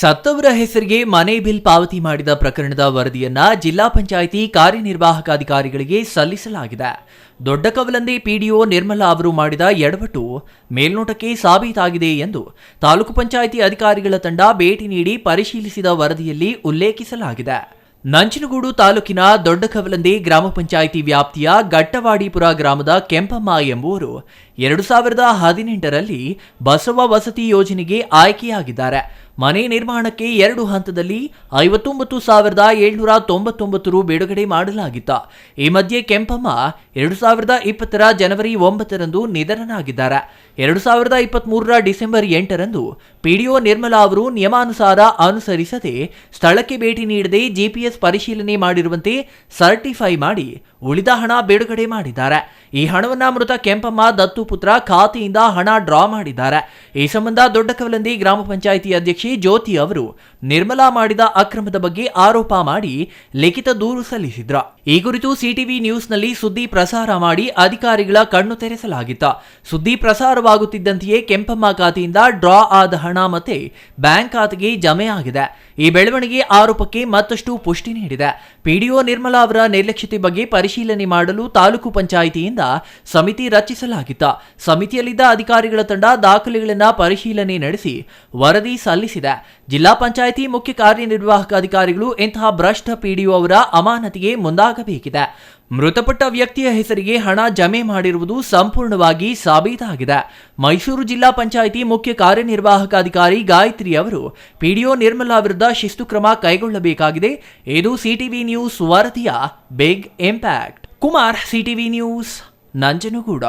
ಸತ್ತವರ ಹೆಸರಿಗೆ ಮನೆ ಬಿಲ್ ಪಾವತಿ ಮಾಡಿದ ಪ್ರಕರಣದ ವರದಿಯನ್ನ ಜಿಲ್ಲಾ ಪಂಚಾಯಿತಿ ಕಾರ್ಯನಿರ್ವಾಹಕ ಅಧಿಕಾರಿಗಳಿಗೆ ಸಲ್ಲಿಸಲಾಗಿದೆ. ದೊಡ್ಡ ಕವಲಂದಿ ಪಿಡಿಒ ನಿರ್ಮಲಾ ಅವರು ಮಾಡಿದ ಎಡವಟ್ಟು ಮೇಲ್ನೋಟಕ್ಕೆ ಸಾಬೀತಾಗಿದೆ ಎಂದು ತಾಲೂಕು ಪಂಚಾಯಿತಿ ಅಧಿಕಾರಿಗಳ ತಂಡ ಭೇಟಿ ನೀಡಿ ಪರಿಶೀಲಿಸಿದ ವರದಿಯಲ್ಲಿ ಉಲ್ಲೇಖಿಸಲಾಗಿದೆ. ನಂಜನಗೂಡು ತಾಲೂಕಿನ ದೊಡ್ಡ ಕವಲಂದಿ ಗ್ರಾಮ ಪಂಚಾಯಿತಿ ವ್ಯಾಪ್ತಿಯ ಗಟ್ಟವಾಡಿಪುರ ಗ್ರಾಮದ ಕೆಂಪಮ್ಮ ಎಂಬುವರು ಎರಡು ಸಾವಿರದ ಹದಿನೆಂಟರಲ್ಲಿ ಬಸವ ವಸತಿ ಯೋಜನೆಗೆ ಆಯ್ಕೆಯಾಗಿದ್ದಾರೆ. ಮನೆ ನಿರ್ಮಾಣಕ್ಕೆ ಎರಡು ಹಂತದಲ್ಲಿ ಐವತ್ತೊಂಬತ್ತು ಸಾವಿರದ ಏಳ್ನೂರ ತೊಂಬತ್ತೊಂಬತ್ತು ರು ಬಿಡುಗಡೆ ಮಾಡಲಾಗಿತ್ತು ಈ ಮಧ್ಯೆ ಕೆಂಪಮ್ಮ ಎರಡು ಸಾವಿರದ ಇಪ್ಪತ್ತರ ಜನವರಿ ಒಂಬತ್ತರಂದು ನಿಧನನಾಗಿದ್ದಾರೆ ಎರಡು ಸಾವಿರದ ಇಪ್ಪತ್ಮೂರರ ಡಿಸೆಂಬರ್ ಎಂಟರಂದು ಪಿಡಿಒ ನಿರ್ಮಲಾ ಅವರು ನಿಯಮಾನುಸಾರ ಅನುಸರಿಸದೆ ಸ್ಥಳಕ್ಕೆ ಭೇಟಿ ನೀಡದೆ ಜಿಪಿಎಸ್ ಪರಿಶೀಲನೆ ಮಾಡಿರುವಂತೆ ಸರ್ಟಿಫೈ ಮಾಡಿ ಉಳಿದ ಹಣ ಬಿಡುಗಡೆ ಮಾಡಿದ್ದಾರೆ. ಈ ಹಣವನ್ನು ಮೃತ ಕೆಂಪಮ್ಮ ದತ್ತು ಪುತ್ರ ಖಾತೆಯಿಂದ ಹಣ ಡ್ರಾ ಮಾಡಿದ್ದಾರೆ. ಈ ಸಂಬಂಧ ದೊಡ್ಡ ಕವಲಂದಿ ಗ್ರಾಮ ಪಂಚಾಯಿತಿ ಅಧ್ಯಕ್ಷೆ ಜ್ಯೋತಿ ಅವರು ನಿರ್ಮಲಾ ಮಾಡಿದ ಅಕ್ರಮದ ಬಗ್ಗೆ ಆರೋಪ ಮಾಡಿ ಲಿಖಿತ ದೂರು ಸಲ್ಲಿಸಿದ್ರ. ಈ ಕುರಿತು ಸಿಟಿವಿ ನ್ಯೂಸ್ನಲ್ಲಿ ಸುದ್ದಿ ಪ್ರಸಾರ ಮಾಡಿ ಅಧಿಕಾರಿಗಳ ಕಣ್ಣು ತೆರೆಸಲಾಗಿತ್ತ. ಸುದ್ದಿ ಪ್ರಸಾರವಾಗುತ್ತಿದ್ದಂತೆಯೇ ಕೆಂಪಮ್ಮ ಖಾತೆಯಿಂದ ಡ್ರಾ ಆದ ಹಣ ಮತ್ತೆ ಬ್ಯಾಂಕ್ ಖಾತೆಗೆ ಜಮೆ ಆಗಿದೆ. ಈ ಬೆಳವಣಿಗೆ ಆರೋಪಕ್ಕೆ ಮತ್ತಷ್ಟು ಪುಷ್ಟಿ ನೀಡಿದೆ. ಪಿಡಿಒ ನಿರ್ಮಲಾ ಅವರ ನಿರ್ಲಕ್ಷ್ಯತೆ ಬಗ್ಗೆ ಪರಿಶೀಲನೆ ಮಾಡಲು ತಾಲೂಕು ಪಂಚಾಯಿತಿಯಿಂದ ಸಮಿತಿ ರಚಿಸಲಾಗಿತ್ತು. ಸಮಿತಿಯಲ್ಲಿದ್ದ ಅಧಿಕಾರಿಗಳ ತಂಡ ದಾಖಲೆಗಳನ್ನು ಪರಿಶೀಲನೆ ನಡೆಸಿ ವರದಿ ಸಲ್ಲಿಸಿದೆ. ಜಿಲ್ಲಾ ಪಂಚಾಯಿತಿ ಮುಖ್ಯ ಕಾರ್ಯನಿರ್ವಾಹಕ ಅಧಿಕಾರಿಗಳು ಇಂತಹ ಭ್ರಷ್ಟ ಪಿಡಿಒ ಅವರ ಅಮಾನತಿಗೆ ಮುಂದಾಗಬೇಕಿದೆ. ಮೃತಪಟ್ಟ ವ್ಯಕ್ತಿಯ ಹೆಸರಿಗೆ ಹಣ ಜಮೆ ಮಾಡಿರುವುದು ಸಂಪೂರ್ಣವಾಗಿ ಸಾಬೀತಾಗಿದೆ. ಮೈಸೂರು ಜಿಲ್ಲಾ ಪಂಚಾಯಿತಿ ಮುಖ್ಯ ಕಾರ್ಯನಿರ್ವಾಹಕ ಅಧಿಕಾರಿ ಗಾಯತ್ರಿ ಅವರು ಪಿಡಿಒ ನಿರ್ಮಲಾ ವಿರುದ್ಧ ಶಿಸ್ತು ಕ್ರಮ ಕೈಗೊಳ್ಳಬೇಕಾಗಿದೆ. ಇದು ಸಿಟಿವಿ ನ್ಯೂಸ್ ವರದಿಯ big impact. Kumar CTV news, Nanjangud.